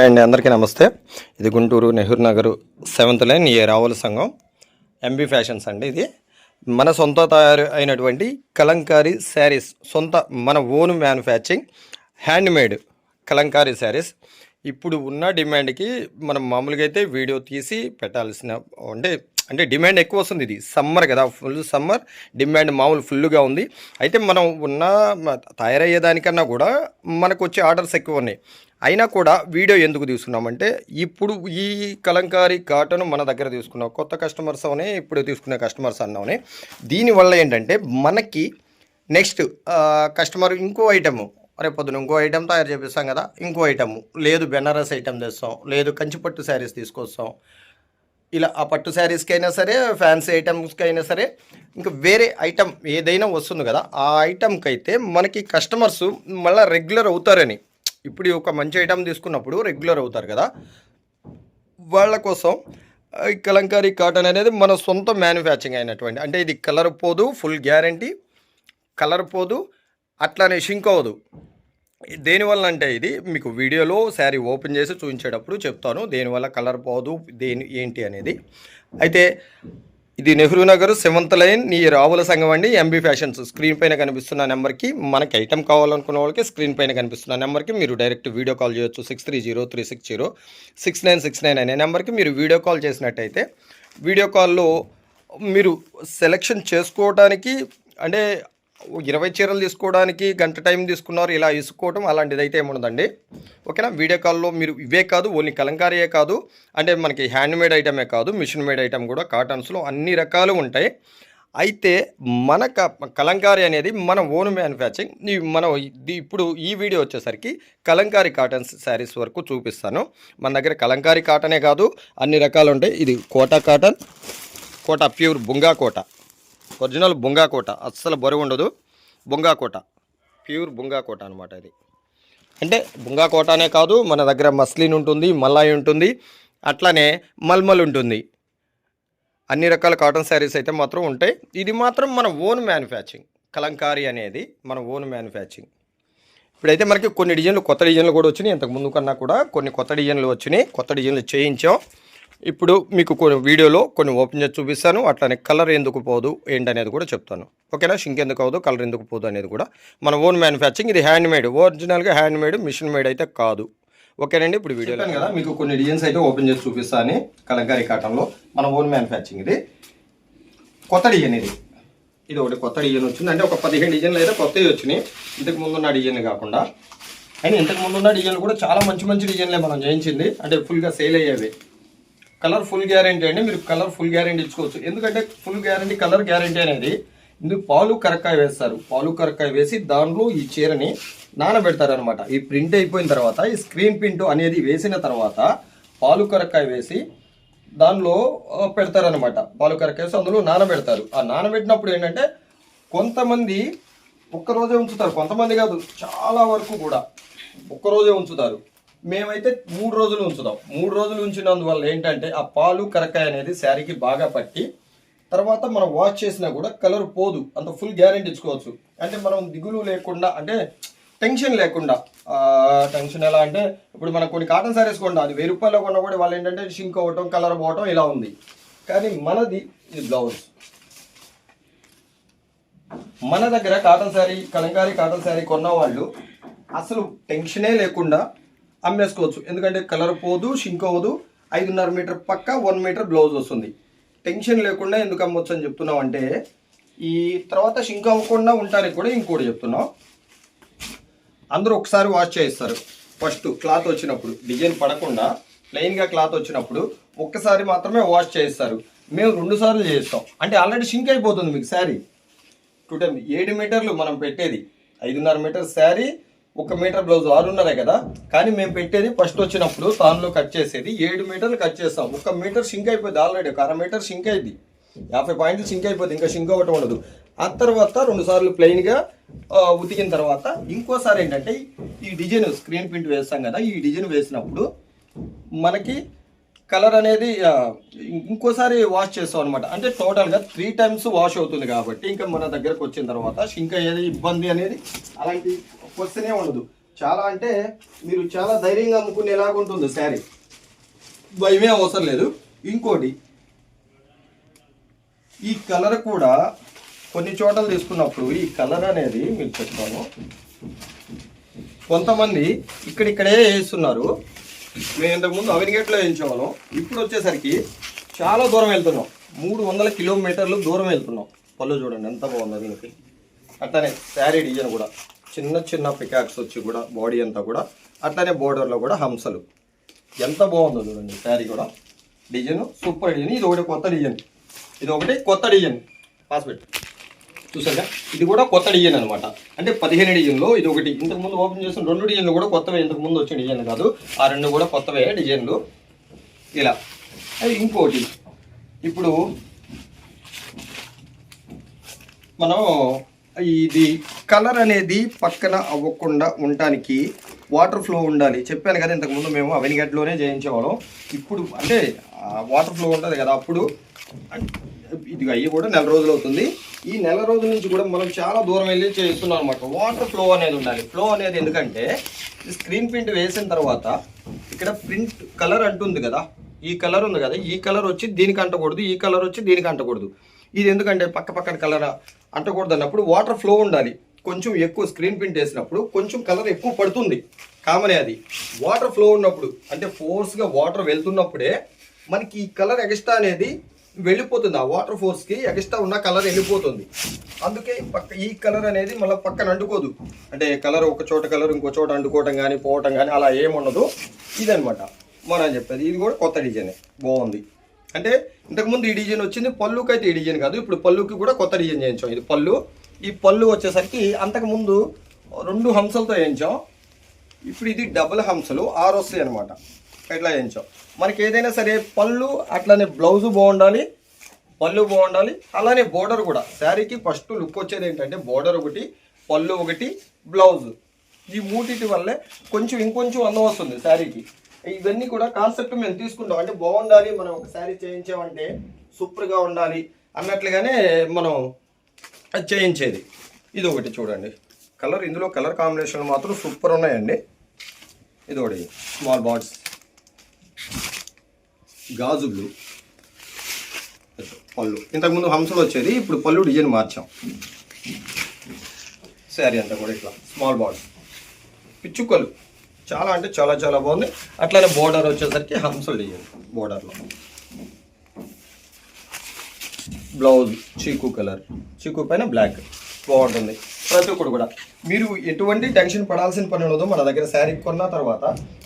And అందరికీ నమస్తే. ఇది గుంటూరు నెహ్రూ నగర్ సెవెంత్ లైన్ ఏ రావుల సంఘం. ఎంబీ ఫ్యాషన్స్ అండి ఇది. మన సొంత తయారు అయినటువంటి కలంకారీ శారీస్ సొంత మన own manufacturing hand made Kalamkari sarees. ఇప్పుడు ఉన్న డిమాండ్కి మనం మామూలుగా అయితే వీడియో తీసి పెట్టాల్సిన అంటే అంటే డిమాండ్ ఎక్కువ వస్తుంది ఇది. సమ్మర్ కదా ఫుల్ సమ్మర్ డిమాండ్ మామూలు ఫుల్గా ఉంది. అయితే మనం ఉన్న తయారయ్యే తయారయ్యేదానికన్నా కూడా మనకు వచ్చే ఆర్డర్స్ ఎక్కువ ఉన్నాయి. అయినా కూడా వీడియో ఎందుకు తీసుకున్నామంటే ఇప్పుడు ఈ కలంకారీ కాటన్ మన దగ్గర తీసుకున్నాం కొత్త కస్టమర్స్ అవనే ఇప్పుడు తీసుకునే కస్టమర్స్ అన్నామని దీనివల్ల ఏంటంటే మనకి నెక్స్ట్ కస్టమర్ ఇంకో ఐటము రేపు పొద్దున ఇంకో ఐటెం తయారు చేపిస్తాం కదా ఇంకో ఐటము లేదు బెనారస్ ఐటెం తెస్తాం లేదు కంచిపట్టు శారీస్ తీసుకొస్తాం ఇలా ఆ పట్టు శారీస్కి అయినా సరే ఫ్యాన్సీ ఐటమ్స్కి అయినా సరే ఇంకా వేరే ఐటమ్ ఏదైనా వస్తుంది కదా ఆ ఐటమ్కి అయితే మనకి కస్టమర్స్ మళ్ళీ రెగ్యులర్ అవుతారని. ఇప్పుడు ఒక మంచి ఐటమ్ తీసుకున్నప్పుడు రెగ్యులర్ అవుతారు కదా వాళ్ళ కోసం కలంకారీ కాటన్ అనేది మన సొంత మ్యానుఫ్యాక్చరింగ్ అయినటువంటి అంటే ఇది కలర్ పోదు ఫుల్ గ్యారంటీ కలర్ పోదు అట్లానే షింక్ అవ్వదు. దేనివల్ల అంటే ఇది మీకు వీడియోలో శారీ ఓపెన్ చేసి చూపించేటప్పుడు చెప్తాను దేనివల్ల కలర్ పోదు దేని ఏంటి అనేది. అయితే ఇది నెహ్రూ నగర్ సెవెంత్ లైన్ నీ రావుల సంఘం అండి. ఎంబీ ఫ్యాషన్స్ స్క్రీన్ పైన కనిపిస్తున్న నెంబర్కి మనకి ఐటమ్ కావాలనుకున్న వాళ్ళకి స్క్రీన్ పైన కనిపిస్తున్న నెంబర్కి మీరు డైరెక్ట్ వీడియో కాల్ చేయొచ్చు. Six three zero three six zero six nine six nine అనే నెంబర్కి మీరు వీడియో కాల్ చేసినట్టయితే వీడియో కాల్లో మీరు సెలెక్షన్ చేసుకోవడానికి అంటే ఇరవై చీరలు తీసుకోవడానికి గంట టైం తీసుకున్నారు ఇలా ఇసుకోవటం అలాంటిది అయితే ఏముండదండి. ఓకేనా? వీడియో కాల్లో మీరు ఇవే కాదు ఓన్లీ కలంకారీయే కాదు అంటే మనకి హ్యాండ్ మేడ్ ఐటమే కాదు మిషన్ మేడ్ ఐటమ్ కూడా కాటన్స్లో అన్ని రకాలు ఉంటాయి. అయితే మన క కలంకారీ అనేది మన ఓన్ మ్యానుఫ్యాక్చరింగ్. మనం ఇప్పుడు ఈ వీడియో వచ్చేసరికి కలంకారీ కాటన్స్ శారీస్ వరకు చూపిస్తాను. మన దగ్గర కలంకారీ కాటనే కాదు అన్ని రకాలు ఉంటాయి. ఇది కోటా కాటన్ కోటా ప్యూర్ బుంగా కోట. ఒరిజినల్ బొంగాకోట అస్సలు బరువు ఉండదు. బొంగాకోట ప్యూర్ బొంగాకోట అనమాట ఇది అంటే బొంగాకోట అనే కాదు మన దగ్గర మస్లిన్ ఉంటుంది మలాయి ఉంటుంది అట్లానే మల్మల్ ఉంటుంది. అన్ని రకాల కాటన్ శారీస్ అయితే మాత్రం ఉంటాయి. ఇది మాత్రం మన ఓన్ మ్యానుఫ్యాక్చరింగ్. కలంకారీ అనేది మన ఓన్ మ్యానుఫ్యాక్చరింగ్. ఇప్పుడైతే మనకి కొన్ని డిజైన్లు కొత్త డిజైన్లు కూడా వచ్చినాయి. ఇంతకు ముందు కన్నా కూడా కొన్ని కొత్త డిజైన్లు వచ్చినాయి. కొత్త డిజైన్లు చేయించాం. ఇప్పుడు మీకు కొన్ని వీడియోలో కొన్ని ఓపెన్ చేసి చూపిస్తాను. అట్లానే కలర్ ఎందుకు పోదు ఏంటనేది కూడా చెప్తాను. ఓకేనా? షింక్ ఎందుకు అవ్వదు కలర్ ఎందుకు పోదు అనేది కూడా. మన ఓన్ మ్యానుఫ్యాక్చరింగ్ ఇది హ్యాండ్ మేడ్ ఒరిజినల్గా హ్యాండ్ మేడ్ మిషన్ మేడ్ అయితే కాదు. ఓకేనండి? ఇప్పుడు వీడియో కదా మీకు కొన్ని డిజైన్స్ అయితే ఓపెన్ చేసి చూపిస్తాను. కలంకారీ కాటన్లో మన ఓన్ మ్యానుఫ్యాక్చరింగ్ ఇది. కొత్త డిజైన్ ఇది. ఇది ఒకటి కొత్త డిజైన్ వచ్చింది. అంటే ఒక పదిహేను డిజైన్లు అయితే కొత్తవి వచ్చినాయి. ఇంతకు ముందున్న డిజైన్ కాకుండా. అయినా ఇంతకు ముందు ఉన్న డిజైన్లు కూడా చాలా మంచి మంచి డిజైన్లే మనం చేయించింది. అంటే ఫుల్గా సేల్ అయ్యేవి. కలర్ ఫుల్ గ్యారంటీ అండి. మీరు కలర్ ఫుల్ గ్యారంటీ ఇచ్చుకోవచ్చు. ఎందుకంటే ఫుల్ గ్యారంటీ కలర్ గ్యారంటీ అనేది ఇందుకు పాలు కరక్కాయ వేస్తారు. పాలు కరక్కాయ వేసి దాంట్లో ఈ చీరని నానబెడతారు అనమాట ఈ ప్రింట్ అయిపోయిన తర్వాత ఈ స్క్రీన్ ప్రింట్ అనేది వేసిన తర్వాత పాలు కరక్కాయ వేసి దానిలో పెడతారనమాట. పాలు కరక్కేసి అందులో నానబెడతారు. ఆ నానబెట్టినప్పుడు ఏంటంటే కొంతమంది ఒక్క రోజే ఉంచుతారు. కొంతమంది కాదు చాలా వరకు కూడా ఒక్క రోజే ఉంచుతారు. మేమైతే మూడు రోజులు ఉంచుతాం మూడు రోజులు ఉంచినందువల్ల ఏంటంటే ఆ పాలు కరకాయ అనేది శారీకి బాగా పట్టి తర్వాత మనం వాష్ చేసినా కూడా కలర్ పోదు. అంత ఫుల్ గ్యారెంటీ ఇచ్చుకోవచ్చు. అంటే మనం దిగులు లేకుండా అంటే టెన్షన్ లేకుండా టెన్షన్ ఎలా అంటే ఇప్పుడు మనం కొన్ని కాటన్ శారీస్ కొండ అది వెయ్యి రూపాయలు కొన్నా కూడా వాళ్ళు ఏంటంటే షింక్ అవ్వటం కలర్ పోవటం ఇలా ఉంది. కానీ మనది ఇది బ్లౌజ్ మన దగ్గర కాటన్ శారీ కలంకారీ కాటన్ శారీ కొన్న వాళ్ళు అసలు టెన్షనే లేకుండా అమ్మేసుకోవచ్చు. ఎందుకంటే కలర్ పోదు షింక్ అవ్వదు. ఐదున్నర మీటర్ పక్క వన్ మీటర్ బ్లౌజ్ వస్తుంది. టెన్షన్ లేకుండా ఎందుకు అమ్మొచ్చు అని చెప్తున్నాం అంటే ఈ తర్వాత షింక్ అవ్వకుండా ఉండటానికి కూడా ఇంకోటి చెప్తున్నాం. అందరూ ఒకసారి వాష్ చేయిస్తారు. ఫస్ట్ క్లాత్ వచ్చినప్పుడు డిజైన్ పడకుండా ప్లెయిన్గా క్లాత్ వచ్చినప్పుడు ఒక్కసారి మాత్రమే వాష్ చేయిస్తారు. మేము రెండు సార్లు చేయిస్తాం. అంటే ఆల్రెడీ షింక్ అయిపోతుంది మీకు శారీ. టూ టైమ్ ఏడు మీటర్లు మనం పెట్టేది. ఐదున్నర మీటర్ శారీ ఒక మీటర్ బ్లౌజ్ ఆరున్నరే కదా? కానీ మేము పెట్టేది ఫస్ట్ వచ్చినప్పుడు తానులో కట్ చేసేది ఏడు మీటర్లు కట్ చేస్తాం. ఒక మీటర్ షింక్ అయిపోయింది ఆల్రెడీ ఒక అర మీటర్ షింక్ అయింది. యాభై పాయింట్లు షింక్ అయిపోతుంది ఇంకా షింక్ అవ్వటం ఉండదు. ఆ తర్వాత రెండు సార్లు ప్లెయిన్గా ఉతికిన తర్వాత ఇంకోసారి ఏంటంటే ఈ డిజైన్ స్క్రీన్ ప్రింట్ వేస్తాం కదా ఈ డిజైన్ వేసినప్పుడు మనకి కలర్ అనేది ఇంకోసారి వాష్ చేస్తాం అనమాట అంటే టోటల్గా త్రీ టైమ్స్ వాష్ అవుతుంది కాబట్టి ఇంకా మన దగ్గరకు వచ్చిన తర్వాత ఇంకా ఏది ఇబ్బంది అనేది అలాంటి వస్తూనే ఉండదు. చాలా అంటే మీరు చాలా ధైర్యంగా అమ్ముకునేలాగా ఉంటుంది శారీ. భయమే అవసరం లేదు. ఇంకోటి ఈ కలర్ కూడా కొన్ని చోట్ల తీసుకున్నప్పుడు ఈ కలర్ అనేది మీకు చెప్తాను. కొంతమంది ఇక్కడిక్కడే వేస్తున్నారు. మేము ఇంతకుముందు అవినిగేట్లో వేయించేవాళ్ళం. ఇప్పుడు వచ్చేసరికి చాలా దూరం వెళ్తున్నాం. మూడు వందల కిలోమీటర్లు దూరం వెళ్తున్నాం. పళ్ళు చూడండి ఎంత బాగుందో దీనికి. అట్లానే శారీ డిజైన్ కూడా. చిన్న చిన్న పికాక్స్ వచ్చి కూడా బాడీ అంతా కూడా అట్లనే బోర్డర్లో కూడా హంసలు. ఎంత బాగుందో చూడండి శారీ కూడా. Design super design. ఇది ఒకటి కొత్త డిజైన్. ఇది ఒకటి కొత్త డిజైన్. పాస్పెట్ చూసారా ఇది కూడా కొత్త డిజైన్ అనమాట అంటే పదిహేను డిజైన్లో ఇది ఒకటి. ఇంతకుముందు ఓపెన్ చేసిన రెండు డిజైన్లు కూడా కొత్తవే. ఇంతకుముందు వచ్చిన డిజైన్ కాదు. ఆ రెండు కూడా కొత్తవే డిజైన్లు. ఇలా. అది ఇంకోటి. ఇప్పుడు మనం ఇది కలర్ అనేది పక్కన అవ్వకుండా ఉండటానికి వాటర్ ఫ్లో ఉండాలి. చెప్పాను కదా ఇంతకుముందు మేము అవెనిగడ్లోనే చేయించేవాళ్ళం ఇప్పుడు అంటే వాటర్ ఫ్లో ఉంటుంది కదా అప్పుడు ఇది అయ్యి కూడా నెల రోజులు అవుతుంది. ఈ నెల రోజుల నుంచి కూడా మనం చాలా దూరం వెళ్ళి చేస్తున్నాం అనమాట వాటర్ ఫ్లో అనేది ఉండాలి. ఫ్లో అనేది ఎందుకంటే స్క్రీన్ ప్రింట్ వేసిన తర్వాత ఇక్కడ ప్రింట్ కలర్ అంటుంది కదా. ఈ కలర్ ఉంది కదా ఈ కలర్ వచ్చి దీనికి అంటకూడదు ఈ కలర్ వచ్చి దీనికి అంటకూడదు. ఇది ఎందుకంటే పక్క పక్కన కలర్ అంటకూడదు అన్నప్పుడు వాటర్ ఫ్లో ఉండాలి. కొంచెం ఎక్కువ స్క్రీన్ ప్రింట్ వేసినప్పుడు కొంచెం కలర్ ఎక్కువ పడుతుంది. కామనే అది. వాటర్ ఫ్లో ఉన్నప్పుడు అంటే ఫోర్స్గా వాటర్ వెళ్తున్నప్పుడే మనకి ఈ కలర్ ఎగస్ట్రా అనేది వెళ్ళిపోతుంది. ఆ వాటర్ ఫోర్స్కి ఎగస్ట్రా ఉన్న కలర్ వెళ్ళిపోతుంది. అందుకే పక్క ఈ కలర్ అనేది మళ్ళీ పక్కన అంటుకోదు. అంటే కలర్ ఒక చోట కలర్ ఇంకో చోట అంటుకోవటం కానీ పోవటం కానీ అలా ఏముండదు. ఇదనమాట మనం చెప్పేది. ఇది కూడా కొత్త డిజైనే. బాగుంది. అంటే ఇంతకుముందు ఈ డిజైన్ వచ్చింది పళ్ళుకి అయితే ఈ డిజైన్ కాదు ఇప్పుడు పళ్ళుకి కూడా కొత్త డిజైన్ చేయించాం ఇది పళ్ళు. ఈ పళ్ళు వచ్చేసరికి అంతకుముందు రెండు హంసలతో వేయించాం ఇప్పుడు ఇది డబుల్ హంసలు ఆరు వస్తాయి అనమాట ఇట్లా వేయించాం? మనకి ఏదైనా సరే పళ్ళు అట్లానే బ్లౌజ్ బాగుండాలి పళ్ళు బాగుండాలి అలానే బోర్డర్ కూడా. శారీకి ఫస్ట్ లుక్ వచ్చేది ఏంటంటే బోర్డర్ ఒకటి పళ్ళు ఒకటి బ్లౌజ్. ఈ మూటిటి వల్లే కొంచెం ఇంకొంచెం అందం వస్తుంది శారీకి. ఇవన్నీ కూడా కాన్సెప్ట్ మేము తీసుకుంటాం. అంటే బాగుండాలి మనం ఒక శారీ చేయించామంటే సూపర్గా ఉండాలి అన్నట్లుగానే మనం చేయించేది. ఇది ఒకటి చూడండి. కలర్ ఇందులో కలర్ కాంబినేషన్ మాత్రం సూపర్ ఉన్నాయండి. ఇది ఒకటి స్మాల్ బాట్స్ గాజు బ్లూ పళ్ళు. ఇంతకుముందు హంసలు వచ్చేది ఇప్పుడు పళ్ళు డిజైన్ మార్చాం. శారీ అంతా కూడా ఇట్లా స్మాల్ బాడ్స్ పిచ్చుకలు. చాలా అంటే చాలా చాలా బాగుంది. అట్లానే బోర్డర్ వచ్చేసరికి హంసలు డిజైన్ బోర్డర్లో బ్లౌజ్ చీకు కలర్ చీకు పైన బ్లాక్ బాగుంటుంది. ప్రతి ఒక్కరు కూడా. మీరు ఎటువంటి టెన్షన్ పడాల్సిన పని ఉండదు. మన దగ్గర శారీ కొన్న తర్వాత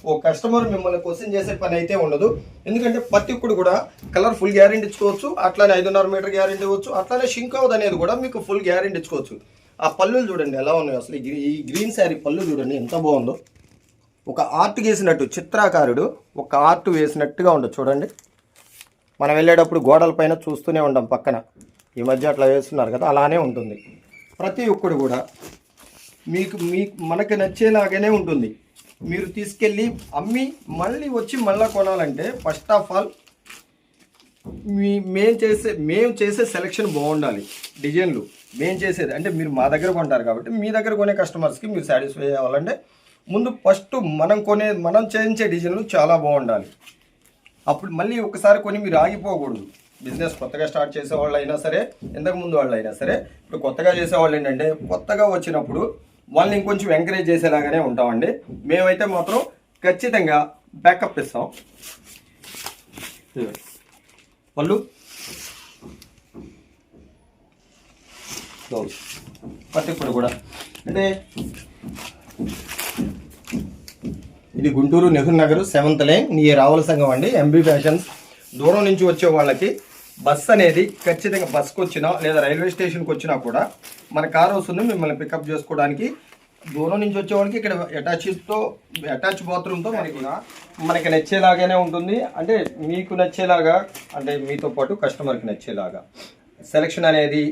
ఓ కస్టమర్ మిమ్మల్ని క్వశ్చన్ చేసే పని అయితే ఉండదు. ఎందుకంటే ప్రతి ఒక్కడు కూడా కలర్ ఫుల్ గ్యారెంటీ ఇచ్చుకోవచ్చు. అట్లానే ఐదున్నర మీటర్ గ్యారెంటీ ఇవ్వచ్చు. అట్లానే షింక్ అవుతుంది అనేది కూడా మీకు ఫుల్ గ్యారెంటీ ఇచ్చుకోవచ్చు. ఆ పళ్ళులు చూడండి ఎలా ఉన్నాయి అసలు. ఈ ఈ గ్రీన్ శారీ పళ్ళు చూడండి ఎంత బాగుందో. ఒక ఆర్ట్ గీసినట్టు చిత్రకారుడు ఒక ఆర్ట్ వేసినట్టుగా ఉండదు చూడండి. మనం వెళ్ళేటప్పుడు గోడల పైన చూస్తూనే ఉంటాం పక్కన. ఈ మధ్య అట్లా వేస్తున్నారు కదా అలానే ఉంటుంది. ప్రతి ఒక్కడు కూడా మీకు మీ మనకి నచ్చేలాగానే ఉంటుంది. మీరు తీసుకెళ్ళి అమ్మి మళ్ళీ వచ్చి మళ్ళీ కొనాలంటే ఫస్ట్ ఆఫ్ ఆల్ మీ మేము చేసే మేము చేసే సెలెక్షన్ బాగుండాలి. డిజైన్లు మేము చేసేది. అంటే మీరు మా దగ్గర కొంటారు కాబట్టి మీ దగ్గర కొనే కస్టమర్స్కి మీరు సాటిస్ఫై అవ్వాలంటే ముందు ఫస్ట్ మనం కొనే మనం చేయించే డిజైన్లు చాలా బాగుండాలి. అప్పుడు మళ్ళీ ఒకసారి కొని మీరు ఆగిపోకూడదు. బిజినెస్ కొత్తగా స్టార్ట్ చేసే వాళ్ళు అయినా సరే ఇంతకు ముందు వాళ్ళు అయినా సరే ఇప్పుడు కొత్తగా చేసే వాళ్ళు ఏంటంటే కొత్తగా వచ్చినప్పుడు వాళ్ళని ఇంకొంచెం ఎంకరేజ్ చేసేలాగానే ఉంటామండి. మేమైతే మాత్రం ఖచ్చితంగా బ్యాకప్ ఇస్తాం. వాళ్ళు ఒక్కరు కూడా. అంటే ఇది Guntur Nehru Nagar seventh line. Near Ravula Sangham అండి. ఎంబీ ఫ్యాషన్స్ దూరం నుంచి వచ్చే వాళ్ళకి బస్ అనేది ఖచ్చితంగా బస్కి వచ్చినా లేదా రైల్వే స్టేషన్కి వచ్చినా కూడా మన కార్ వస్తుంది. మిమ్మల్ని పికప్ చేసుకోవడానికి దూరం నుంచి వచ్చే వాళ్ళకి ఇక్కడ అటాచ్తో అటాచ్ బాత్రూమ్తో మనకి మనకి నచ్చేలాగానే ఉంటుంది. అంటే మీకు నచ్చేలాగా అంటే మీతో పాటు కస్టమర్కి నచ్చేలాగా. సెలక్షన్ అనేది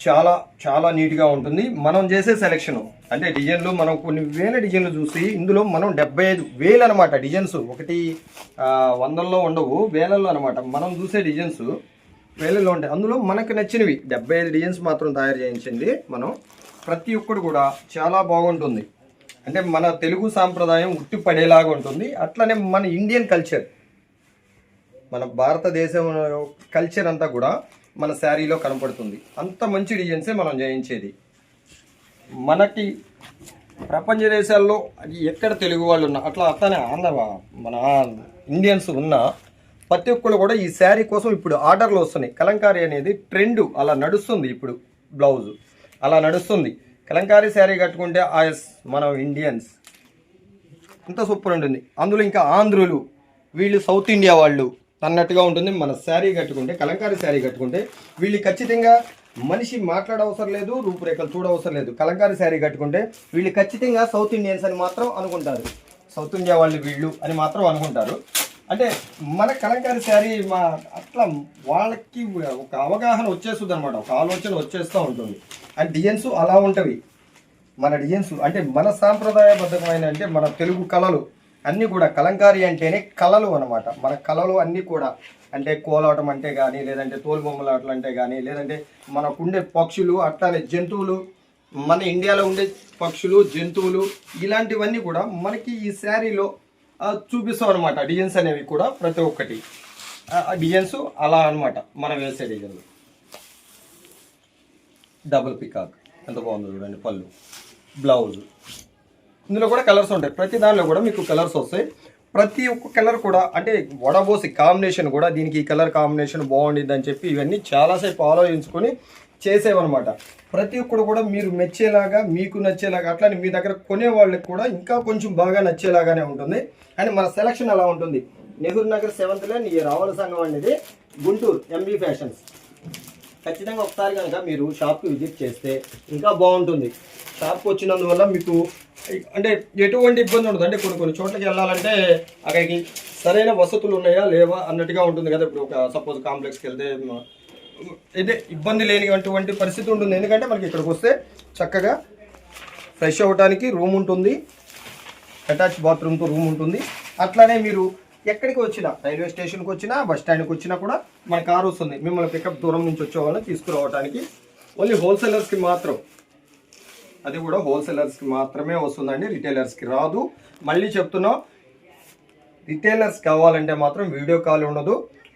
చాలా చాలా నీట్గా ఉంటుంది. మనం చేసే సెలక్షను అంటే డిజైన్లు మనం కొన్ని వేల డిజైన్లు చూసి ఇందులో మనం డెబ్బై ఐదు వేలు అనమాట డిజైన్స్. ఒకటి వందల్లో ఉండవు వేలల్లో అనమాట మనం చూసే డిజైన్స్ వేలల్లో ఉంటాయి. అందులో మనకు నచ్చినవి. డెబ్బై ఐదు డిజైన్స్ మాత్రం తయారు చేయించింది మనం. ప్రతి ఒక్కడు కూడా చాలా బాగుంటుంది. అంటే మన తెలుగు సాంప్రదాయం ఉట్టి పడేలాగా ఉంటుంది. అట్లనే మన ఇండియన్ కల్చర్ మన భారతదేశం కల్చర్ అంతా కూడా మన శారీలో కనపడుతుంది. అంత మంచి డిజైన్సే మనం చేయించేది. మనకి ప్రపంచ దేశాల్లో ఎక్కడ తెలుగు వాళ్ళు ఉన్నా అట్లా అట్లానే ఆంధ్ర మన ఇండియన్స్ ఉన్నా ప్రతి ఒక్కరు కూడా ఈ శారీ కోసం ఇప్పుడు ఆర్డర్లు వస్తున్నాయి. కలంకారీ అనేది ట్రెండ్ అలా నడుస్తుంది ఇప్పుడు బ్లౌజ్. అలా నడుస్తుంది. కలంకారీ శారీ కట్టుకుంటే ఆ ఎస్ మనం ఇండియన్స్ అంత సూపర్ ఉంటుంది. అందులో ఇంకా ఆంధ్రులు వీళ్ళు సౌత్ ఇండియా వాళ్ళు అన్నట్టుగా ఉంటుంది. మన శారీ కట్టుకుంటే కలంకారీ శారీ కట్టుకుంటే వీళ్ళు ఖచ్చితంగా మనిషి మాట్లాడవసరం లేదు రూపురేఖలు చూడవసరం లేదు. కలంకారీ శారీ కట్టుకుంటే వీళ్ళు ఖచ్చితంగా సౌత్ ఇండియన్స్ అని మాత్రం అనుకుంటారు. సౌత్ ఇండియా వాళ్ళు వీళ్ళు అని మాత్రం అనుకుంటారు. అంటే మన కలంకారీ శారీ మా అట్లా వాళ్ళకి ఒక అవగాహన వచ్చేస్తుంది అనమాట ఒక ఆలోచన వచ్చేస్తూ ఉంటుంది. అండ్ డిజైన్స్ అలా ఉంటవి. మన డిజైన్స్ అంటే మన సాంప్రదాయబద్ధమైన అంటే మన తెలుగు కళలు అన్నీ కూడా కలంకారీ అంటేనే కళలు అనమాట మన కళలు అన్నీ కూడా అంటే కోలాటం అంటే కానీ లేదంటే తోలుబొమ్మలాటలు అంటే కానీ లేదంటే మనకుండే పక్షులు అట్లానే జంతువులు మన ఇండియాలో ఉండే పక్షులు జంతువులు ఇలాంటివన్నీ కూడా మనకి ఈ శారీలో చూపిస్తాం అనమాట డిజైన్స్ అనేవి కూడా ప్రతి ఒక్కటి. ఆ డిజైన్స్ అలా అనమాట మనం వేసే డిజైన్లు. డబుల్ పికాక్ ఎంత బాగుందో చూడండి పళ్ళు. బ్లౌజ్ ఇందులో కూడా కలర్స్ ఉంటాయి. ప్రతి దానిలో కూడా మీకు కలర్స్ వస్తాయి. ప్రతి ఒక్క కలర్ కూడా అంటే వడబోసి కాంబినేషన్ కూడా దీనికి ఈ కలర్ కాంబినేషన్ బాగుండిద్ది అని చెప్పి ఇవన్నీ చాలాసేపు ఆలోచించుకొని చేసేవన్నమాట. ప్రతి ఒక్కడు కూడా మీరు మెచ్చేలాగా మీకు నచ్చేలాగా అట్లానే మీ దగ్గర కొనే వాళ్ళకి కూడా ఇంకా కొంచెం బాగా నచ్చేలాగానే ఉంటుంది. అండ్ మన సెలక్షన్ అలా ఉంటుంది? నెహ్రూ నగర్ సెవెంత్ లైన్ ఈ రావణ సంఘం అనేది గుంటూరు ఎంబీ ఫ్యాషన్స్ ఖచ్చితంగా ఒకసారి కనుక మీరు షాప్కి విజిట్ చేస్తే ఇంకా బాగుంటుంది. షాప్కి వచ్చినందువల్ల మీకు అంటే ఎటువంటి ఇబ్బంది ఉండదు. అంటే కొన్ని కొన్ని చోట్లకి వెళ్ళాలంటే అక్కడికి సరైన వసతులు ఉన్నాయా లేవా అన్నట్టుగా ఉంటుంది కదా. ఇప్పుడు ఒక సపోజ్ కాంప్లెక్స్కి వెళ్తే అయితే ఇబ్బంది లేనిటువంటి పరిస్థితి ఉంటుంది. ఎందుకంటే మనకి ఇక్కడికి వస్తే చక్కగా ఫ్రెష్ అవ్వడానికి రూమ్ ఉంటుంది. అటాచ్ బాత్రూమ్తో రూమ్ ఉంటుంది. అట్లానే మీరు ఎక్కడికి వచ్చినా రైల్వే స్టేషన్కి వచ్చినా బస్ స్టాండ్కి వచ్చినా కూడా మన కారు వస్తుంది. మిమ్మల్ని పికప్ దూరం నుంచి వచ్చే వాళ్ళని తీసుకురావడానికి ఓన్లీ హోల్సేలర్స్కి మాత్రం అది కూడా హోల్సేలర్స్కి మాత్రమే వస్తుందండి రిటైలర్స్కి రాదు. మళ్ళీ చెప్తున్నాం రిటైలర్స్ కావాలంటే మాత్రం వీడియో కాల్ ఉండదు.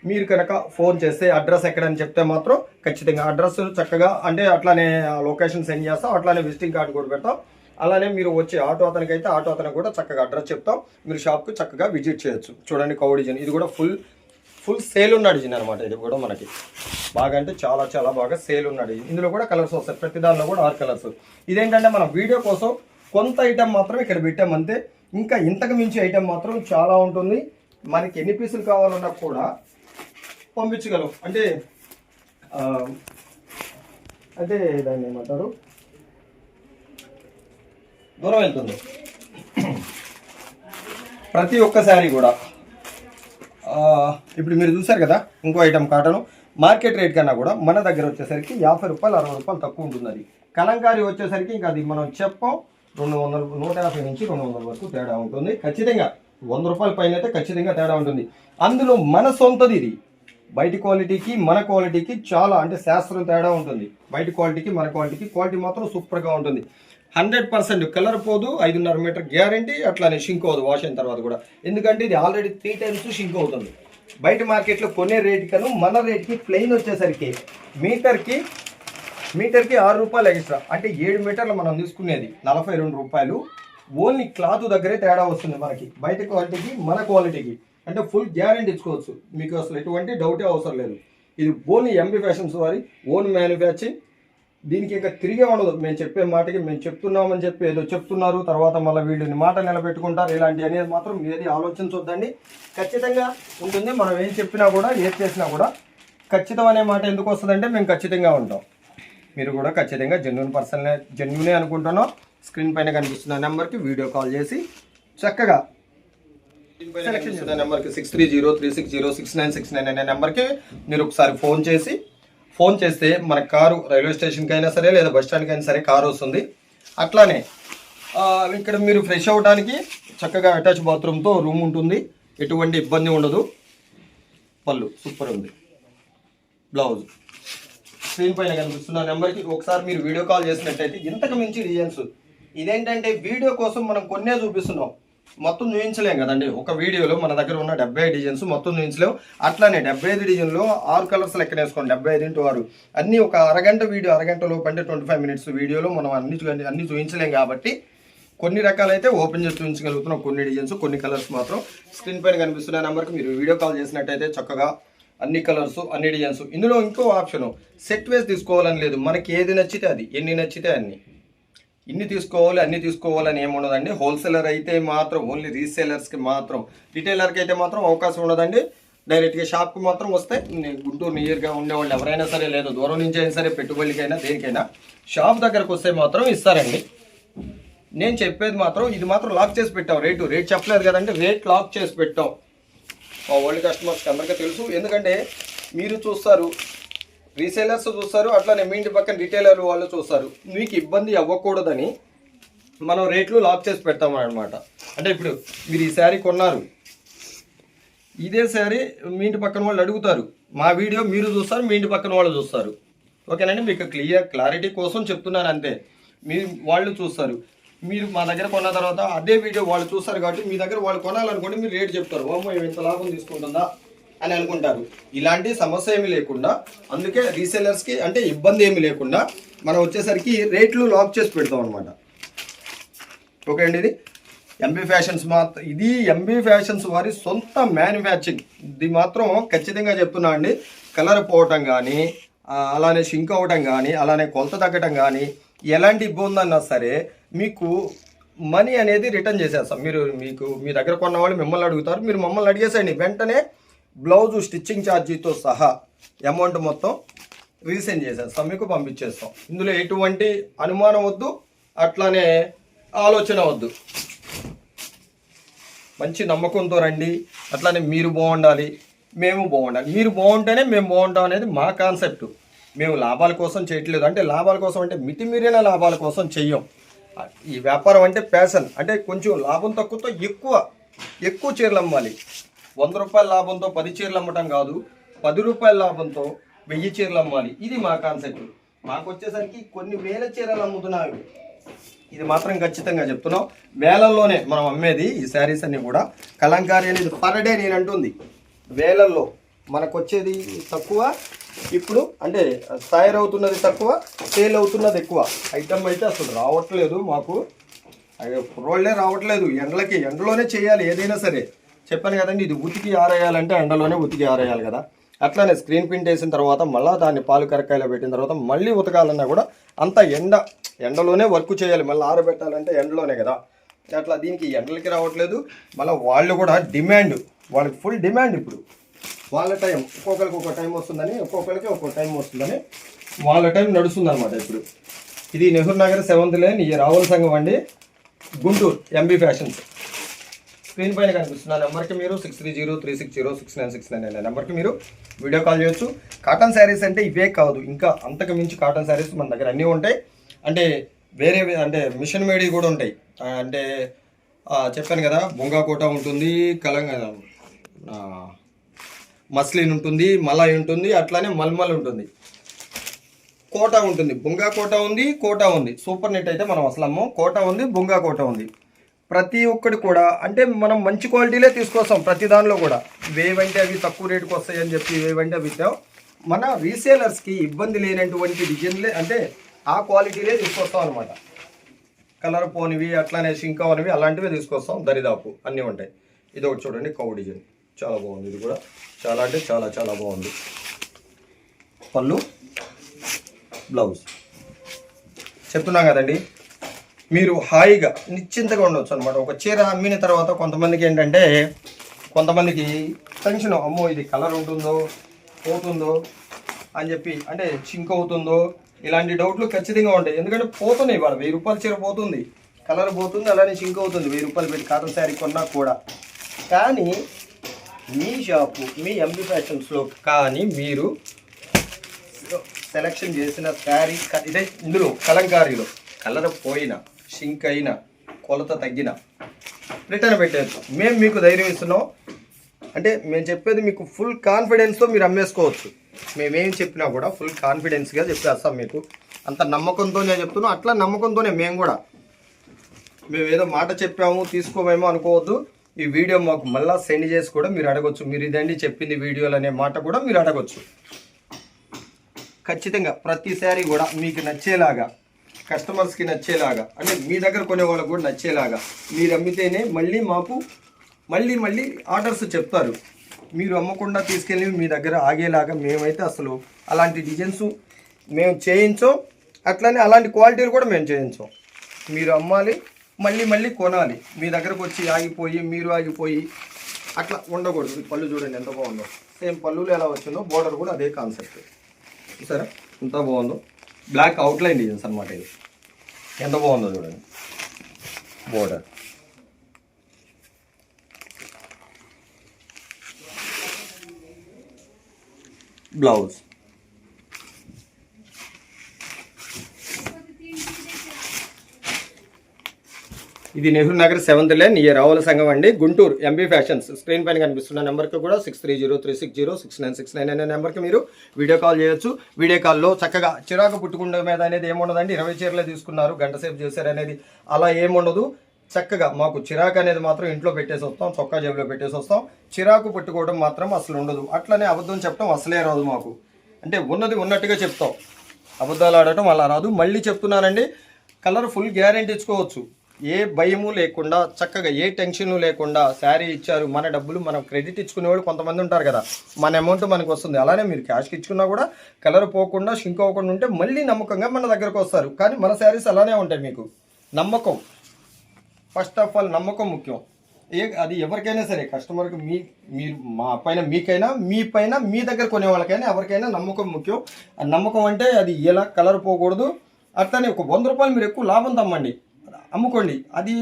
మీరు కనుక ఫోన్ చేస్తే అడ్రస్ ఎక్కడని చెప్తే మాత్రం ఖచ్చితంగా అడ్రస్ చక్కగా అంటే అట్లానే లొకేషన్ సెండ్ చేస్తాం అట్లానే విజిటింగ్ కార్డు కూడా పెడతాం. అలానే మీరు వచ్చే ఆటో అతనికి అయితే ఆటో అతనికి కూడా చక్కగా అడ్రస్ చెప్తాం. మీరు షాప్కి చక్కగా విజిట్ చేయొచ్చు. చూడండి కౌ డిజైన్ ఇది కూడా ఫుల్ ఫుల్ సేల్ ఉన్న డిజైన్ అనమాట ఇది కూడా మనకి. బాగా అంటే చాలా చాలా బాగా సేల్ ఉన్న డిజైన్ ఇందులో కూడా కలర్స్ వస్తాయి. ప్రతి దానిలో కూడా ఆరు కలర్స్. ఇదేంటంటే మనం వీడియో కోసం కొంత ఐటమ్ మాత్రం ఇక్కడ పెట్టాం అంతే. ఇంకా ఇంతకు మించి ఐటెం మాత్రం చాలా ఉంటుంది. మనకి ఎన్ని పీసులు కావాలన్నా కూడా పంపించగలం. అంటే అంటే దాన్ని ఏమంటారు? దూరం వెళ్తుంది. ప్రతి ఒక్క శారీ కూడా ఇప్పుడు మీరు చూసారు కదా ఇంకో ఐటమ్ కాటను. మార్కెట్ రేట్ కన్నా కూడా మన దగ్గర వచ్చేసరికి యాభై రూపాయలు అరవై రూపాయలు తక్కువ ఉంటుంది అది. కలంకారీ వచ్చేసరికి ఇంకా అది మనం చెప్పం రెండు వందల నూట యాభై నుంచి రెండు వందల వరకు తేడా ఉంటుంది. ఖచ్చితంగా వంద రూపాయల పైన అయితే ఖచ్చితంగా తేడా ఉంటుంది. అందులో మన సొంతది ఇది. బయట క్వాలిటీకి మన క్వాలిటీకి చాలా అంటే శాస్త్రం తేడా ఉంటుంది. బయట క్వాలిటీకి మన క్వాలిటీకి క్వాలిటీ మాత్రం సూపర్గా ఉంటుంది. హండ్రెడ్ పర్సెంట్ కలర్ పోదు ఐదున్నర మీటర్ గ్యారంటీ అట్లానే షింక్ అవ్వదు వాష్ అయిన తర్వాత కూడా. ఎందుకంటే ఇది ఆల్రెడీ త్రీ టైమ్స్ షింక్ అవుతుంది. బయట మార్కెట్లో కొనే రేట్ కను మన రేట్కి ప్లెయిన్ వచ్చేసరికి మీటర్కి మీటర్కి ఆరు రూపాయలు ఎక్స్ట్రా అంటే ఏడు మీటర్లు మనం తీసుకునేది నలభై రెండు రూపాయలు. ఓన్లీ క్లాత్ దగ్గరే తేడా వస్తుంది మనకి బయట క్వాలిటీకి మన క్వాలిటీకి. అంటే ఫుల్ గ్యారెంటీ ఇచ్చుకోవచ్చు. మీకు అసలు ఎటువంటి డౌటే అవసరం లేదు. ఇది ఓన్లీ ఎంబీ ఫ్యాషన్స్ వారి ఓన్ మ్యానుఫ్యాక్చరింగ్ దీనికి ఇంకా తిరిగే ఉండదు. మేము చెప్పే మాటకి మేము చెప్తున్నామని చెప్పి ఏదో చెప్తున్నారు. తర్వాత మళ్ళీ వీళ్ళని మాట నిలబెట్టుకుంటారు. ఇలాంటి అనేది మాత్రం ఏది ఆలోచించొద్దండి. ఖచ్చితంగా ఉంటుంది. మనం ఏం చెప్పినా కూడా ఏది చేసినా కూడా ఖచ్చితం అనే మాట ఎందుకు వస్తుందంటే మేము ఖచ్చితంగా ఉంటాం. మీరు కూడా ఖచ్చితంగా జెన్యున్ పర్సన్లే జెన్యునే అనుకుంటున్నాం. స్క్రీన్ పైన కనిపిస్తున్న నెంబర్కి వీడియో కాల్ చేసి చక్కగా సెలెక్షన్ చేసిన నెంబర్కి six three zero three six zero six nine six nine అనే నెంబర్కి మీరు ఒకసారి ఫోన్ చేసి ఫోన్ చేస్తే మన కారు రైల్వే స్టేషన్కి అయినా సరే లేదా బస్ స్టాండ్కి అయినా సరే కారు వస్తుంది. అట్లానే ఇక్కడ మీరు ఫ్రెష్ అవ్వడానికి చక్కగా అటాచ్ బాత్రూమ్తో రూమ్ ఉంటుంది. ఎటువంటి ఇబ్బంది ఉండదు. పళ్ళు సూపర్ ఉంది. బ్లౌజ్. స్క్రీన్ పైన కనిపిస్తున్న నెంబర్కి ఒకసారి మీరు వీడియో కాల్ చేసినట్టయితే ఇంతకు మించి డిజైన్స్ ఇదేంటంటే వీడియో కోసం మనం కొన్నే చూపిస్తున్నాం. మొత్తం చూపించలేం కదండి. ఒక వీడియోలో మన దగ్గర ఉన్న డెబ్బై ఐదు డిజైన్స్ మొత్తం చూపించలేము అట్లానే డెబ్బై ఐదు డిజైన్లో ఆరు కలర్స్ లెక్కన వేసుకోండి డెబ్బై ఐదు ఇంటూ ఆరు. అన్ని ఒక అరగంట వీడియో అరగంటలో అంటే ట్వంటీ ఫైవ్ మినిట్స్ వీడియోలో మనం అన్ని అన్ని చూపించలేం కాబట్టి కొన్ని రకాలైతే ఓపెన్ చేసి చూపించగలుగుతున్నాం కొన్ని డిజైన్స్ కొన్ని కలర్స్ మాత్రం స్క్రీన్ పైన కనిపిస్తున్న నెంబర్కి మీరు వీడియో కాల్ చేసినట్టయితే చక్కగా అన్ని కలర్స్ అన్ని డిజైన్స్. ఇందులో ఇంకో ఆప్షన్. సెట్ వేసి తీసుకోవాలని లేదు. మనకి ఏది నచ్చితే అది. ఎన్ని నచ్చితే అన్ని. ఇన్ని తీసుకోవాలి అన్ని తీసుకోవాలని ఏమి ఉండదండి హోల్సేలర్ అయితే మాత్రం ఓన్లీ రీసేలర్స్కి మాత్రం రిటైలర్కి అయితే మాత్రం అవకాశం ఉండదండి. డైరెక్ట్గా షాప్కి మాత్రం వస్తే గుంటూరు నియర్గా ఉండేవాళ్ళు ఎవరైనా సరే లేదు దూరం నుంచి అయినా సరే పెట్టుబడికైనా దేనికైనా షాప్ దగ్గరకు వస్తే మాత్రం ఇస్తారండి. నేను చెప్పేది మాత్రం ఇది మాత్రం లాక్ చేసి పెట్టాం. రేటు రేట్ చెప్పలేదు కదండి రేట్ లాక్ చేసి పెట్టాం. మా ఓల్డ్ కస్టమర్స్కి అందరికీ తెలుసు. ఎందుకంటే మీరు చూస్తారు రీసేలర్స్ చూస్తారు అట్లానే మీ ఇంటి పక్కన రిటైలర్ వాళ్ళు చూస్తారు. మీకు ఇబ్బంది అవ్వకూడదని మనం రేట్లు లాక్ చేసి పెడతామన్నమాట అంటే ఇప్పుడు మీరు ఈ శారీ కొన్నారు. ఇదే శారీ మీ ఇంటి పక్కన వాళ్ళు అడుగుతారు. మా వీడియో మీరు చూస్తారు మీ ఇంటి పక్కన వాళ్ళు చూస్తారు. ఓకేనండి? మీకు క్లియర్ క్లారిటీ కోసం చెప్తున్నాను అంతే. మీ వాళ్ళు చూస్తారు. మీరు మా దగ్గర కొన్న తర్వాత అదే వీడియో వాళ్ళు చూస్తారు కాబట్టి మీ దగ్గర వాళ్ళు కొనాలనుకోండి మీరు రేట్ చెప్తారు. ఓ మేము ఇంత లాభం తీసుకుంటుందా? అని అనుకుంటారు. ఇలాంటి సమస్య ఏమి లేకుండా అందుకే రీసెలర్స్కి అంటే ఇబ్బంది ఏమి లేకుండా మనం వచ్చేసరికి రేట్లు లాక్ చేసి పెడతాం అనమాట ఓకే అండి ఇది? ఎంబీ ఫ్యాషన్స్ మాత్రం ఇది ఎంబీ ఫ్యాషన్స్ వారి సొంత మ్యానుఫ్యాక్చరింగ్ ఇది మాత్రం ఖచ్చితంగా చెప్తున్నా అండి. కలర్ పోవటం కానీ అలానే షింక్ అవ్వటం కానీ అలానే కొలత తగ్గటం కానీ ఎలాంటి ఇబ్బంది అన్నా సరే మీకు మనీ అనేది రిటర్న్ చేసేస్తాం. మీరు మీకు మీ దగ్గర కొన్న వాళ్ళు మిమ్మల్ని అడుగుతారు. మీరు మమ్మల్ని అడిగేసేయండి. వెంటనే బ్లౌజు స్టిచ్చింగ్ ఛార్జీతో సహా అమౌంట్ మొత్తం రీసెండ్ చేసేస్తాం మీకు పంపించేస్తాం. ఇందులో ఎటువంటి అనుమానం వద్దు అట్లానే ఆలోచన వద్దు. మంచి నమ్మకంతో రండి అట్లానే మీరు బాగుండాలి మేము బాగుండాలి. మీరు బాగుంటేనే మేము బాగుంటాం అనేది మా కాన్సెప్ట్. మేము లాభాల కోసం చేయట్లేదు. అంటే లాభాల కోసం అంటే మితిమీరిన లాభాల కోసం చెయ్యం. ఈ వ్యాపారం అంటే ప్యాషన్. అంటే కొంచెం లాభం తక్కువతో ఎక్కువ ఎక్కువ చీరలు అమ్మాలి. వంద రూపాయల లాభంతో పది చీరలు అమ్మటం కాదు పది రూపాయల లాభంతో వెయ్యి చీరలు అమ్మాలి. ఇది మా కాన్సెప్ట్ మాకు వచ్చేసరికి కొన్ని వేల చీరలు అమ్ముతున్నాయి ఇది మాత్రం ఖచ్చితంగా చెప్తున్నాం. వేలల్లోనే మనం అమ్మేది ఈ శారీస్ అన్ని కూడా. కలంకారీ అనేది పర్ డే నేను అంటుంది వేలల్లో మనకు వచ్చేది తక్కువ ఇప్పుడు అంటే తయారవుతున్నది తక్కువ సేల్ అవుతున్నది ఎక్కువ. ఐటమ్ అయితే అసలు రావట్లేదు మాకు. అయ్యో రావట్లేదు. ఎండలకి ఎండలోనే చేయాలి ఏదైనా సరే. చెప్పాను కదండి ఇది ఉతికి ఆరేయాలంటే ఎండలోనే ఉతికి ఆరేయాలి కదా. అట్లానే స్క్రీన్ ప్రింట్ వేసిన తర్వాత మళ్ళీ దాన్ని పాలు కరకాయలో పెట్టిన తర్వాత మళ్ళీ ఉతకాలన్నా కూడా అంత ఎండ ఎండలోనే వర్క్ చేయాలి. మళ్ళీ ఆరబెట్టాలంటే ఎండలోనే కదా. అట్లా దీనికి ఎండలకి రావట్లేదు. మళ్ళీ వాళ్ళు కూడా డిమాండ్ వాళ్ళకి ఫుల్ డిమాండ్ ఇప్పుడు. వాళ్ళ టైం ఒక్కొక్కరికి ఒక్కో టైం వస్తుందని ఒక్కొక్కరికి ఒక్కో టైం వస్తుందని వాళ్ళ టైం నడుస్తుంది అనమాట ఇప్పుడు. ఇది నెహ్రూ నగర్ సెవెంత్ లేని ఈ రావుల సంఘం అండి. గుంటూరు ఎంబీ ఫ్యాషన్స్ స్క్రీన్ పైన కనిపిస్తున్న నెంబర్కి మీరు six three zero three six zero six nine six nine అనే నెంబర్కి మీరు వీడియో కాల్ చేయొచ్చు. కాటన్ శారీస్ అంటే ఇవే కాదు ఇంకా అంతకు మించి కాటన్ శారీస్ మన దగ్గర అన్నీ ఉంటాయి. అంటే వేరే అంటే మిషన్ మేడీ కూడా ఉంటాయి. అంటే చెప్పాను కదా బొంగాకోట ఉంటుంది కలంగా మస్లిన్ ఉంటుంది మలాయ్ ఉంటుంది అట్లానే మల్మల్ ఉంటుంది. కోట ఉంటుంది బొంగా కోట ఉంది కోట ఉంది. సూపర్ నెట్ అయితే మనం అసలు అమ్మం కోట ఉంది బొంగా కోట ఉంది. ప్రతి ఒక్కటి కూడా అంటే మనం మంచి క్వాలిటీలే తీసుకొస్తాం ప్రతి దానిలో కూడా. వేవంటే అవి తక్కువ రేటుకి వస్తాయి అని చెప్పి వేవంటే అవి ఇద్దాం. మన రీసేలర్స్కి ఇబ్బంది లేనటువంటి డిజైన్లే అంటే ఆ క్వాలిటీలే తీసుకొస్తాం అనమాట కలర్ పోనివి అట్లానే షింక్ అవనివి అలాంటివి తీసుకొస్తాం. దరిదాపు అన్నీ ఉంటాయి. ఇది ఒకటి చూడండి కౌ డిజైన్. చాలా బాగుంది ఇది కూడా. చాలా అంటే చాలా చాలా బాగుంది. పళ్ళు బ్లౌజ్. చెప్తున్నాం కదండి. మీరు హాయిగా నిశ్చింతగా ఉండొచ్చు అనమాట ఒక చీర అమ్మిన తర్వాత కొంతమందికి ఏంటంటే కొంతమందికి టెన్షన్ అమ్మో ఇది కలర్ ఉంటుందో పోతుందో అని చెప్పి అంటే చింక్ అవుతుందో ఇలాంటి డౌట్లు ఖచ్చితంగా ఉంటాయి. ఎందుకంటే పోతున్నాయి ఇవాళ. వెయ్యి రూపాయల చీర పోతుంది. కలర్ పోతుంది అలానే చింక్ అవుతుంది. వెయ్యి రూపాయలు పెట్టి కాటన్ శారీ కొన్నా కూడా. కానీ మీ షాపు మీ ఎంబీ ఫ్యాషన్స్లో కానీ మీరు సెలెక్షన్ చేసిన శారీ ఇదే ఇందులో కలంకారీలో. కలర్ పోయిన షింక్ అయిన కొలత తగ్గిన. రిటర్న్ పెట్టేయచ్చు మేము మీకు ధైర్యం ఇస్తున్నాం. అంటే మేము చెప్పేది మీకు ఫుల్ కాన్ఫిడెన్స్తో మీరు అమ్మేసుకోవచ్చు. మేమేం చెప్పినా కూడా ఫుల్ కాన్ఫిడెన్స్గా చెప్పేస్తాం మీకు. అంత నమ్మకంతోనే చెప్తున్నాం. అట్లా నమ్మకంతోనే మేము కూడా. మేము ఏదో మాట చెప్పాము తీసుకోమేమో అనుకోవద్దు. ఈ వీడియో మాకు మళ్ళీ సెండ్ చేసి కూడా మీరు అడగొచ్చు. మీరు ఇదండి చెప్పింది వీడియోలు అనే మాట కూడా మీరు అడగొచ్చు. ఖచ్చితంగా ప్రతిసారి కూడా మీకు నచ్చేలాగా కస్టమర్స్కి నచ్చేలాగా అంటే మీ దగ్గర కొనే వాళ్ళకు కూడా నచ్చేలాగా మీరు అమ్మితేనే మళ్ళీ మాకు మళ్ళీ మళ్ళీ ఆర్డర్స్ చెప్తారు. మీరు అమ్మకుండా తీసుకెళ్ళి మీ దగ్గర ఆగేలాగా మేమైతే అసలు అలాంటి డిజైన్స్ మేము చేయించాం. అట్లనే అలాంటి క్వాలిటీలు కూడా మేము చేయించాం. మీరు అమ్మాలి మళ్ళీ మళ్ళీ కొనాలి. మీ దగ్గరకు వచ్చి ఆగిపోయి మీరు ఆగిపోయి అట్లా ఉండకూడదు. పళ్ళు చూడండి ఎంత బాగుందో. సేమ్ పళ్ళులు ఎలా వచ్చిందో బోర్డర్ కూడా అదే కాన్సెప్ట్ సరే ఎంత బాగుందో. బ్లాక్ అవుట్లైన్ డిజైన్స్ అనమాట ఇది ఎంత బాగుందో చూడండి. బోర్డర్ బ్లౌజ్ ఇది నెహ్రూ నగర్ సెవెంత్ లైన్. ఈ రావుల సంఘం అండి. గుంటూరు ఎంబీ ఫ్యాషన్స్ స్క్రీన్ పైన కనిపిస్తున్న నెంబర్కి కూడా six three zero three six zero six nine six nine అనే నెంబర్కి మీరు వీడియో కాల్ చేయొచ్చు. వీడియో కాల్లో చక్కగా చిరాకు పుట్టుకుండే మీద అనేది ఏముండదండి. ఇరవై చీరలే తీసుకున్నారు. గంట సేపు చేశారు అనేది అలా ఏముండదు. చక్కగా మాకు చిరాకు అనేది మాత్రం ఇంట్లో పెట్టేసి వస్తాం. చొక్కా జేబులో పెట్టేసి వస్తాం. చిరాకు పట్టుకోవడం మాత్రం అసలు ఉండదు. అట్లనే అబద్ధం చెప్పడం అసలే రాదు మాకు. అంటే ఉన్నది ఉన్నట్టుగా చెప్తాం. అబద్ధాలు ఆడటం అలా రాదు. మళ్ళీ చెప్తున్నానండి. కలర్ ఫుల్ గ్యారెంటీ ఇచ్చుకోవచ్చు. ఏ భయము లేకుండా చక్కగా ఏ టెన్షన్ లేకుండా శారీ ఇచ్చారు మన డబ్బులు మనం క్రెడిట్ ఇచ్చుకునేవాళ్ళు కొంతమంది ఉంటారు కదా. మన అమౌంట్ మనకు వస్తుంది. అలానే మీరు క్యాష్కి ఇచ్చుకున్నా కూడా కలర్ పోకుండా షింక్ అవ్వకుండా ఉంటే మళ్ళీ నమ్మకంగా మన దగ్గరకు వస్తారు. కానీ మన శారీస్ అలానే ఉంటాయి మీకు. నమ్మకం. ఫస్ట్ ఆఫ్ ఆల్ నమ్మకం ముఖ్యం. ఏ అది ఎవరికైనా సరే కస్టమర్కి మీ మీరు మా పైన మీకైనా మీ పైన మీ దగ్గర కొనే వాళ్ళకైనా ఎవరికైనా నమ్మకం ముఖ్యం. నమ్మకం అంటే అది ఎలా కలర్ పోకూడదు. అట్లనే ఒక వంద రూపాయలు మీరు ఎక్కువ లాభం తమ్మండి. అమ్ముకోండి. అది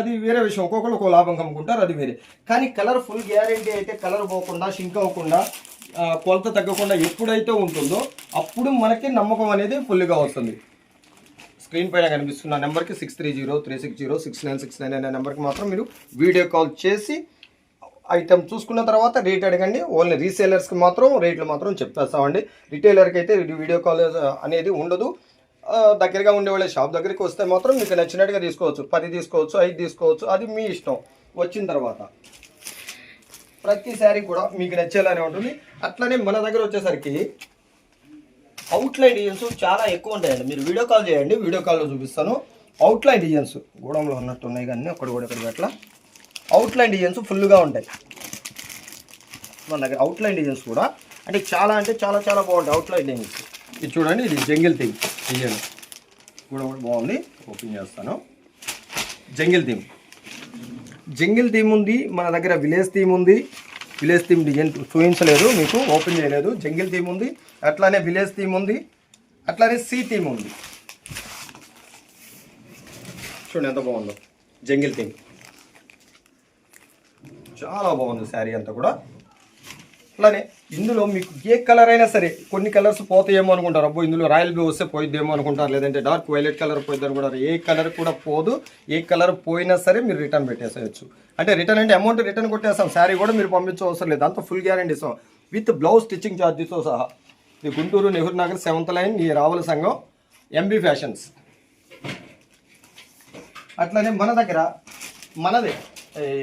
అది వేరే విషయం. ఒక్కొక్కరు ఒక్కో లాభం అమ్ముకుంటారు అది వేరే. కానీ కలర్ ఫుల్ గ్యారంటీ అయితే కలర్ పోకుండా షింక్ అవ్వకుండా కొలత తగ్గకుండా ఎప్పుడైతే ఉంటుందో అప్పుడు మనకి నమ్మకం అనేది ఫుల్గా వస్తుంది. స్క్రీన్ పైన కనిపిస్తున్న నెంబర్కి six three zero three six zero six nine six nine అనే నెంబర్కి మాత్రం మీరు వీడియో కాల్ చేసి ఐటమ్ చూసుకున్న తర్వాత రేట్ అడగండి. ఓన్లీ రీసేలర్స్కి మాత్రం రేట్లు మాత్రం చెప్పేస్తామండి. రిటైలర్కి అయితే వీడియో కాల్ అనేది ఉండదు. దగ్గరగా ఉండేవాళ్ళ షాప్ దగ్గరికి వస్తే మాత్రం మీకు నచ్చినట్టుగా తీసుకోవచ్చు. పది తీసుకోవచ్చు ఐదు తీసుకోవచ్చు అది మీ ఇష్టం. వచ్చిన తర్వాత ప్రతిసారి కూడా మీకు నచ్చేలానే ఉంటుంది. అట్లనే మన దగ్గర వచ్చేసరికి అవుట్లైన్ డిజైన్స్ చాలా ఎక్కువ ఉంటాయండి. మీరు వీడియో కాల్ చేయండి వీడియో కాల్లో చూపిస్తాను. అవుట్లైన్ డిజైన్స్ గూడంలో ఉన్నట్టు ఉన్నాయి కానీ అక్కడ కూడా ఇక్కడ అట్లా అవుట్లైన్ డిజైన్స్ ఫుల్గా ఉంటాయి. మన దగ్గర అవుట్లైన్ డిజైన్స్ కూడా. అంటే చాలా అంటే చాలా చాలా బాగుంటాయి అవుట్లైన్ డిజైన్స్ ఇది చూడండి ఇది జంగిల్ థీమ్. డిజైన్ కూడా కూడా బాగుంది. ఓపెన్ చేస్తాను. Jungle theme. జంగిల్ థీమ్ ఉంది మన దగ్గర విలేజ్ థీమ్ ఉంది. విలేజ్ థీమ్ డిజైన్ చూపించలేదు మీకు ఓపెన్ చేయలేదు. జంగిల్ థీమ్ ఉంది అట్లానే విలేజ్ థీమ్ ఉంది అట్లానే సీ థీమ్ ఉంది. చూడండి ఎంత బాగుందో. Jungle theme. చాలా బాగుంది శారీ అంతా కూడా. అలానే ఇందులో మీకు ఏ కలర్ అయినా సరే కొన్ని కలర్స్ పోతాయేమో అనుకుంటారు. అబ్బో ఇందులో రాయల్ బ్లూ వస్తే పోయిద్దేమో అనుకుంటారు. లేదంటే డార్క్ వైలెట్ కలర్ పోయిద్ది అనుకుంటారు. ఏ కలర్ కూడా పోదు. ఏ కలర్ పోయినా సరే మీరు రిటర్న్ పెట్టేసేయచ్చు. అంటే రిటర్న్ అంటే అమౌంట్ రిటర్న్ కొట్టేస్తాం. శారీ కూడా మీరు పంపించవసరం లేదు. అంతా ఫుల్ గ్యారంటీ ఇస్తాం. విత్ బ్లౌజ్ స్టిచ్చింగ్ ఛార్జెస్తో సహా. ఇది గుంటూరు నెహ్రూ నగర్ సెవెంత్ లైన్ ఈ రావుల సంఘం ఎంబీ ఫ్యాషన్స్. అట్లనే మన దగ్గర మనదే.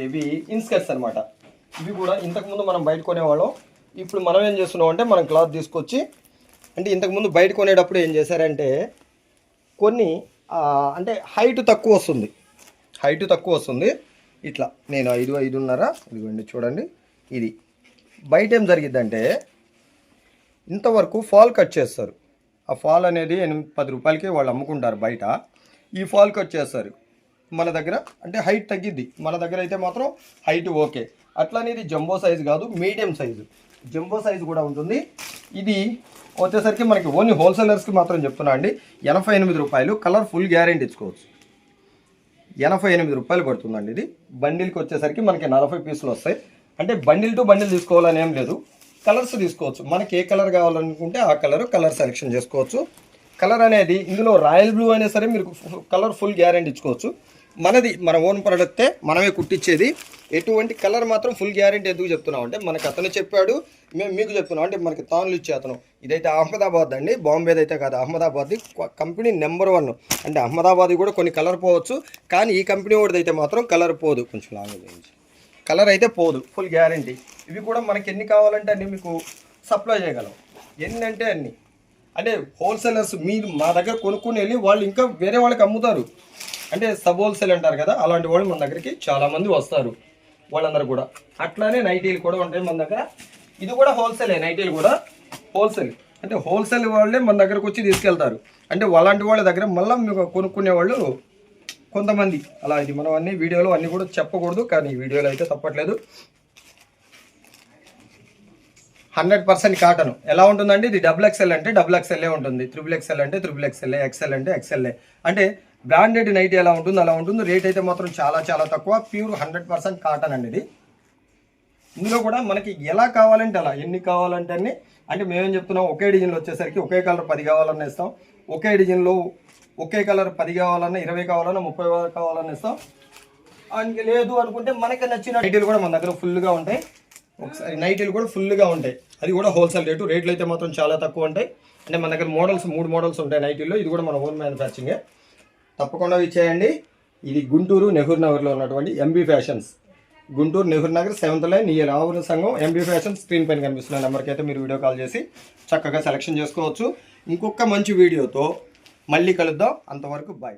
ఇవి ఇన్స్కర్ట్స్ అనమాట ఇవి కూడా ఇంతకుముందు మనం బయట కొనేవాళ్ళం. ఇప్పుడు మనం ఏం చేస్తున్నాం అంటే మనం క్లాత్ తీసుకొచ్చి అంటే ఇంతకుముందు బయట కొనేటప్పుడు ఏం చేశారంటే కొన్ని అంటే హైట్ తక్కువ వస్తుంది. హైట్ తక్కువ వస్తుంది. ఇట్లా నేను ఐదు ఐదున్నర ఇదిగోండి చూడండి ఇది. బయట ఏం జరిగిద్దంటే ఇంతవరకు ఫాల్ కట్ చేస్తారు. ఆ ఫాల్ అనేది ఎనిమిది పది రూపాయలకి వాళ్ళు అమ్ముకుంటారు బయట. ఈ ఫాల్ కట్ చేస్తారు. మన దగ్గర అంటే హైట్ తగ్గిద్ది. మన దగ్గర అయితే మాత్రం హైట్ ఓకే అట్లానే ఇది జంబో సైజ్ కాదు మీడియం సైజు జంబో సైజు కూడా ఉంటుంది. ఇది వచ్చేసరికి మనకి ఓన్లీ హోల్సేలర్స్కి మాత్రం చెప్తున్నా అండి. ఎనభై ఎనిమిది రూపాయలు కలర్ ఫుల్ గ్యారెంటీ ఇచ్చుకోవచ్చు. ఎనభై ఎనిమిది రూపాయలు పడుతుందండి ఇది. బండిల్కి వచ్చేసరికి మనకి నలభై పీసులు వస్తాయి. అంటే బండిల్ టు బండిల్ తీసుకోవాలని ఏం లేదు. కలర్స్ తీసుకోవచ్చు. మనకి ఏ కలర్ కావాలనుకుంటే ఆ కలర్ కలర్ సెలెక్షన్ చేసుకోవచ్చు. కలర్ అనేది ఇందులో రాయల్ బ్లూ అయినా సరే మీరు కలర్ ఫుల్ గ్యారెంటీ ఇచ్చుకోవచ్చు. మనది మన ఓన్ ప్రొడక్టే మనమే కుట్టించేది. ఎటువంటి కలర్ మాత్రం ఫుల్ గ్యారెంటీ ఎందుకు చెప్తున్నాం అంటే మనకు అతను చెప్పాడు మేము మీకు చెప్తున్నాం. అంటే మనకి తానులు ఇచ్చే అతను. ఇదైతే అహ్మదాబాద్ అండి. బాంబేది అయితే కాదు అహ్మదాబాద్ది కంపెనీ నెంబర్ వన్ అంటే అహ్మదాబాద్ కూడా కొన్ని కలర్ పోవచ్చు కానీ ఈ కంపెనీ వాడిది అయితే మాత్రం కలర్ పోదు. కొంచెం లాంగ్ కలర్ అయితే పోదు ఫుల్ గ్యారంటీ ఇవి కూడా మనకి ఎన్ని కావాలంటే అన్ని మీకు సప్లై చేయగలం. ఎన్ని అంటే అన్ని. అంటే హోల్సేలర్స్ మీరు మా దగ్గర కొనుక్కుని వెళ్ళి వాళ్ళు ఇంకా వేరే వాళ్ళకి అమ్ముతారు. అంటే సబ్ హోల్సేల్ అంటారు కదా అలాంటి వాళ్ళు మన దగ్గరికి చాలా మంది వస్తారు వాళ్ళందరూ కూడా. అట్లానే నైటీలు కూడా ఉంటాయి మన దగ్గర. ఇది కూడా హోల్సేలే నైటీలు కూడా హోల్సేల్. అంటే హోల్సేల్ వాళ్ళే మన దగ్గరకు వచ్చి తీసుకెళ్తారు. అంటే అలాంటి వాళ్ళ దగ్గర మళ్ళీ మీకు కొనుక్కునే వాళ్ళు కొంతమంది. అలా ఇది మనం అన్ని వీడియోలో అన్నీ కూడా చెప్పకూడదు కానీ వీడియోలు వీడియోలో అయితే తప్పట్లేదు. Hundred percent cotton. ఎలా ఉంటుందండి? ఇది డబుల్ ఎక్స్ఎల్ అంటే డబుల్ ఎక్స్ఎల్ఏ ఉంటుంది. త్రిబుల్ ఎక్స్ఎల్ అంటే త్రిబుల్ ఎక్స్ఎల్ఏ ఎక్స్ఎల్ అంటే ఎక్స్ఎల్ఏ అంటే బ్రాండెడ్ నైట్ ఎలా ఉంటుంది అలా ఉంటుంది. రేట్ అయితే మాత్రం చాలా చాలా తక్కువ. ప్యూర్ హండ్రెడ్ పర్సెంట్ కాటన్ అండి ఇది. ఇందులో కూడా మనకి ఎలా కావాలంటే అలా ఎన్ని కావాలంటే అన్ని. అంటే మేమేం చెప్తున్నాం ఒకే డిజైన్లో వచ్చేసరికి ఒకే కలర్ పది కావాలన్నా ఇస్తాం. ఒకే డిజైన్లో ఒకే కలర్ పది కావాలన్నా ఇరవై కావాలన్నా ముప్పై కావాలన్నా ఇస్తాం. అండ్ లేదు అనుకుంటే మనకి నచ్చిన నైటీలు కూడా మన దగ్గర ఫుల్గా ఉంటాయి. ఒకసారి నైటీలు కూడా ఫుల్గా ఉంటాయి. అది కూడా హోల్సేల్ రేటు. రేట్లు అయితే మాత్రం చాలా తక్కువ ఉంటాయి. అంటే మన దగ్గర మోడల్స్ మూడు మోడల్స్ ఉంటాయి నైటీల్లో. ఇది కూడా మన ఓన్ మ్యానుఫ్యాక్చరింగే. తప్పకుండా ఇచ్చేయండి ఇది గుంటూరు నెహ్రూ నగర్లో ఉన్నటువంటి MB fashions Guntur Nehru Nagar seventh line ఈ రావుల సంఘం ఎంబీ ఫ్యాషన్ స్క్రీన్ పైన కనిపిస్తున్న నెంబర్కి అయితే మీరు వీడియో కాల్ చేసి చక్కగా సెలెక్షన్ చేసుకోవచ్చు. ఇంకొక మంచి వీడియోతో మళ్ళీ కలుద్దాం. అంతవరకు బాయ్